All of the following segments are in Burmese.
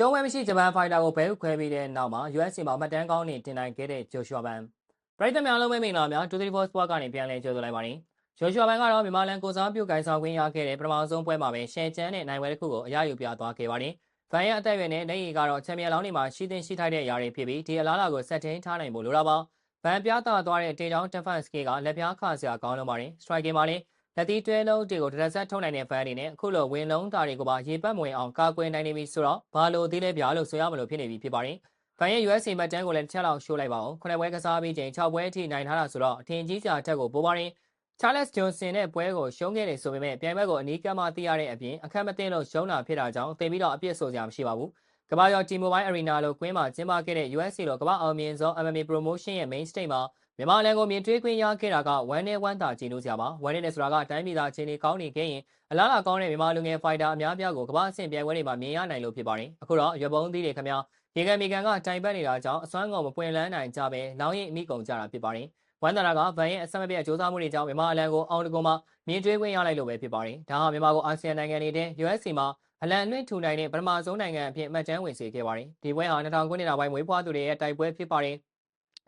ရှုံးဝဲမရှိဂျပန်ဖိုက်တာကိုဘဲဥခွဲပြီးတဲ့နောက်မှာ UFC မှာမှတ်တမ်းကောင်းနေတင်နိုင်ခဲ့တဲ့ဂျိုရှွာဘန်ပရိသတ်များလုံးပဲမင်္ဂလာများ234 Sport ကနေပြန်လည်ကြိုဆိုလိုက်ပါတယ်ဂျိုရှွာဘန်ကတော့မြန်မာလန်ကိုစားပြုကိုင်ဆောင်ခွင့်ရခဲ့တဲ့ပထမဆုံးပွဲမှာပဲရှယ်ချန်နဲ့နိုင်ဝဲတစ်ခုကိုအရယူပြသွားခဲ့ပါတယ်ဗန်ရဲ့အသက်အရွယ်နဲ့လက်ရည်ကတော့ချန်ပီယံလောင်းတွေမှာရှိသင့်ရှိထိုက်တဲ့အရာတွေဖြစ်ပြီးဒီအလားအလာကိုဆက်ထင်းထားနိုင်ဖို့လိုတာပါဗန်ပြသသွားတဲ့တေချောင်း defense ကလက်ပြားခါစရာကောင်းလုံးပါတယ် striking မှာလည်း လက်သီးတွဲလုံးတွေကိုတရက်ဆက်ထုတ်နိုင်တဲ့ဖန်အနေနဲ့အခုလိုဝင်လုံးတာတွေကိုပါရေပတ်မဝင်အောင်ကာကွယ်နိုင်နေပြီဆိုတော့ဘာလို့သေးလဲဗျာလို့ဆိုရမလို့ဖြစ်နေပြီဖြစ်ပါတယ်။ဖန်ရဲ့ USA မှတ်တမ်းကိုလည်းတစ်ချက်လောက်ရှိုးလိုက်ပါအောင်။ခုနှစ်ပွဲကစားပြီးချိန်6ပွဲအထိနိုင်ထားတာဆိုတော့အထင်ကြီးကြတက်ကိုပိုပါတယ်။ Charles Johnson နဲ့ပွဲကိုရှုံးခဲ့တယ်ဆိုပေမဲ့ပြိုင်ပွဲကိုအနီးကပ်မှသိရတဲ့အပြင်အခက်မသိလို့ရှုံးတာဖြစ်တာကြောင့်တင်ပြီးတော့အပြစ်ဆိုစရာမရှိပါဘူး။ ကမ္ဘာကျော် T-Mobile Arena လို့ကွင်းမှာကျင်းပခဲ့တဲ့ USA လို့ကမ္ဘာအောင်မြင်ဆုံး MMA Promotion ရဲ့ main stage မှာမြန်မာလန်ကိုမြင်တွေ့ခွင့်ရခဲ့တာကဝမ်းနဲ့ဝမ်းသာကြည်လို့စရာပါဝမ်းနဲ့ဆိုတာကတိုင်းပြည်သားချင်းတွေကောင်းနေခဲ့ရင်အလားအလာကောင်းတဲ့မြန်မာလူငယ်ဖိုက်တာအများပြားကိုကမ္ဘာအဆင့်ပြိုင်ပွဲတွေမှာမြင်ရနိုင်လို့ဖြစ်ပါတယ်အခုတော့ရွက်ပုံးသီးတွေခင်ဗျာရေကန်မီကန်ကတိုင်ပတ်နေတာကြောင့်အစွမ်းကုန်မပွင့်လန်းနိုင်ကြပဲလောင်းရင်အမိကုန်ကြတာဖြစ်ပါတယ်ဝမ်ဒါနာကဗန်ရဲ့အဆက်မပြတ်စ조사မှုတွေကြောင့်မြန်မာအလံကိုအောင်တကုံမှာမြင်တွေ့ခွင့်ရလိုက်လို့ပဲဖြစ်ပါတယ်ဒါဟာမြန်မာကိုအာဆီယံနိုင်ငံတွေတဲ့ USC မှာ အလံလွှင့်ထူနိုင်တဲ့ပထမဆုံးနိုင်ငံအဖြစ်မှတ်တမ်းဝင်စေခဲ့ပါတယ်ဒီပွဲဟာ2000ခုနှစ်နောက်ပိုင်းမွေးဖွားသူတွေရဲ့တိုက်ပွဲဖြစ်ပါတယ်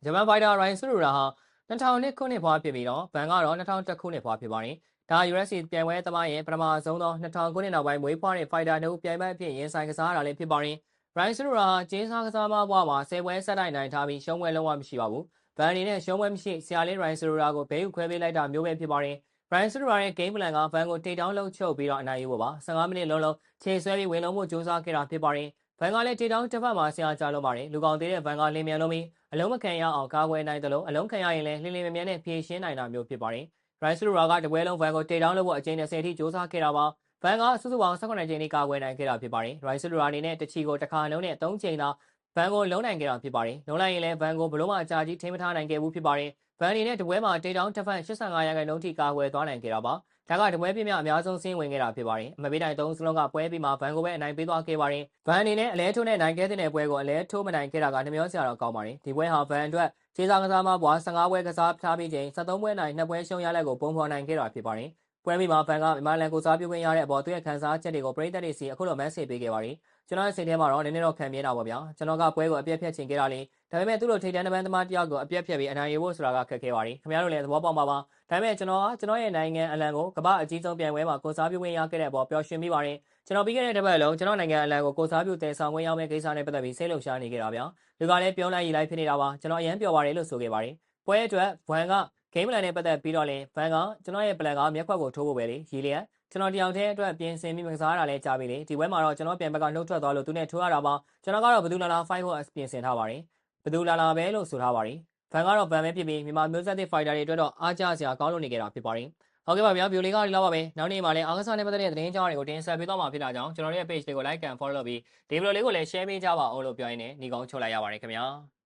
ဂျပန်ဖိုက်တာရိုင်းဆူရူရာဟာ2000ခုနှစ်ဖွားဖြစ်ပြီးတော့ဗန်ကတော့2001ခုနှစ်ဖွားဖြစ်ပါတယ်။ဒါ UFC ပြိုင်ပွဲသမားရဲ့ပထမဆုံးသော2000ခုနှစ်နောက်ပိုင်းမွေးဖွားတဲ့ fighter တို့ပြိုင်ပွဲအဖြစ်ရင်ဆိုင်ကစားရတာလည်းဖြစ်ပါတယ်။ Bryce Sura ဟာကျင်းစားကစားမဘွားမှာ10ပွဲဆက်တိုက်နိုင်ထားပြီးရှုံးပွဲလုံးဝမရှိပါဘူး။ဗန်အနေနဲ့ရှုံးပွဲမရှိဆရာလေး Bryce Sura ကိုဘဲယူခွဲပေးလိုက်တာမျိုးပဲဖြစ်ပါတယ်။ Bryce Sura ရဲ့ game plan ကဗန်ကိုတိတ်တောင်းလှုပ်ချုပ်ပြီးတော့အနိုင်ယူဖို့ပါ။15မိနစ်လုံးလုံးခြေဆွဲပြီးဝင်လုံးမှုစူးစမ်းခဲ့တာဖြစ်ပါတယ်။ဗန်ကလည်းတိတ်တောင်းတစ်ဖက်မှာဆရာကြလုံးပါတယ်။လူကောင်သေးတဲ့ဗန်ကလင်းမြန်လုံးပြီးအလုံးမခံရအောင်ကာကွယ်နိုင်တယ်လို့အလုံးခံရရင်လည်းလင်းလင်းမြမြနဲ့ဖြည့်ရှင်းနိုင်တာမျိုးဖြစ်ပါတယ်။ Rice Rura ကတပွဲလုံးဗန်ကိုတေတောင်းလုပ်ဖို့အကြိမ်20ထိစ조사ခဲ့တာပါ။ဗန်ကစုစုပေါင်း18ကြိမ်ထိကာကွယ်နိုင်ခဲ့တာဖြစ်ပါတယ်။ Rice Rura အနေနဲ့တချီကိုတစ်ခါလုံးနဲ့3ကြိမ်သာဗန်ကိုလုံးနိုင်ခဲ့တာဖြစ်ပါတယ်။လုံးလိုက်ရင်လည်းဗန်ကိုဘလို့မှအကြာကြီးထိမထားနိုင်ခဲ့ဘူးဖြစ်ပါတယ်။ ဗန်အနေနဲ့တပွဲမှာတေတောင်းတစ်ဖက်85ရာခိုင်နှုန်းထိကာကွယ်သွားနိုင်ခဲ့တာပါ။ဒါကတပွဲပြမြအများဆုံးစင်းဝင်ခဲ့တာဖြစ်ပါတယ်အမပေးတိုင်းသုံးစလုံးကပွဲပြီးမှဗန်ကိုပဲအနိုင်ပေးသွားခဲ့ပါတယ်ဗန်အနေနဲ့အလဲထိုးနဲ့နိုင်ခဲ့တဲ့ပွဲကိုအလဲထိုးမနိုင်ခဲ့တာကနှမျောစရာတော့ကောင်းပါတယ်ဒီပွဲဟာဗန်အတွက်ခြေစားကစားမဘွား15ပွဲကစားထားပြီးချိန်73ပွဲနိုင်2ပွဲရှုံးရလက်ကိုပုံဖော်နိုင်ခဲ့တာဖြစ်ပါတယ် ပွဲမိမှာဗန်ကမြန်မာလန်ကိုစားပြုခွင့်ရတဲ့အပေါ်သူ့ရဲ့ခံစားချက်တွေကိုပရိသတ်တွေစီအခုလိုမက်ဆေ့ပေးခဲ့ပါတယ်ကျွန်တော်ရဲ့စိတ်ထဲမှာတော့နည်းနည်းတော့ခံပြင်းတာပေါ့ဗျာကျွန်တော်ကပွဲကိုအပြည့်ဖြတ်ချင်ခဲ့တာလေဒါပေမဲ့သူ့လိုထိတ်တန်းတပန်းသမားတယောက်ကိုအပြည့်ဖြတ်ပြီးအနိုင်ရဖို့ဆိုတာကခက်ခဲပါတယ်ခင်ဗျားတို့လည်းသဘောပေါက်ပါပါဒါပေမဲ့ကျွန်တော်ကကျွန်တော်ရဲ့နိုင်ငံအလံကိုကမ္ဘာအကြီးဆုံးပြိုင်ပွဲမှာကိုစားပြုခွင့်ရခဲ့တဲ့အပေါ်ပျော်ရွှင်မိပါတယ်ကျွန်တော်ပြီးခဲ့တဲ့တစ်ပတ်လုံးကျွန်တော်နိုင်ငံအလံကိုကိုစားပြုတည်ဆောင်ခွင့်ရမယ့်ကိစ္စနဲ့ပတ်သက်ပြီးစိတ်လှုပ်ရှားနေခဲ့တာဗျာလူကလည်းပြုံးလိုက်ရည်လိုက်ဖြစ်နေတာပါကျွန်တော်အရန်ပျော်ပါတယ်လို့ဆိုခဲ့ပါတယ်ပွဲအတွက်ဘွမ်က ဂိမ်းပလန်နဲ့ပတ်သက်ပြီးတော့လည်းဘန်ကကျွန်တော်ရဲ့ပလန်ကမျက်ခွက်ကိုထိုးဖို့ပဲလေရည်လျက်ကျွန်တော်တယောက်တည်းအတွက်ပြင်ဆင်ပြီးမကစားတာလည်းကြာပြီလေဒီပွဲမှာတော့ကျွန်တော်ပြန်ဘက်ကနှုတ်ထွက်သွားလို့သူနဲ့ထိုးရတာပါကျွန်တော်ကတော့ဘသူလာလာ5ဖို့ပြင်ဆင်ထားပါတယ်ဘသူလာလာပဲလို့ဆိုထားပါတယ်ဘန်ကတော့ဘန်ပဲဖြစ်ပြီးမြန်မာမျိုးဆက်သစ်ဖိုက်တာတွေအတွက်တော့အားကျစရာကောင်းလို့နေကြတာဖြစ်ပါတယ်ဟုတ်ကဲ့ပါဗျာဗီဒီယိုလေးကဒီလောက်ပါပဲနောက်နေ့မှာလည်းအားကစားနဲ့ပတ်သက်တဲ့သတင်းကြောင်းတွေကိုတင်ဆက်ပေးသွားမှာဖြစ်တာကြောင့်ကျွန်တော်ရဲ့ page လေးကို like and follow လုပ်ပြီးဒီဗီဒီယိုလေးကိုလည်း share ပေးကြပါအောင်လို့ပြောရင်းနဲ့ညီကောင်းချုပ်လိုက်ရပါတယ်ခင်ဗျာ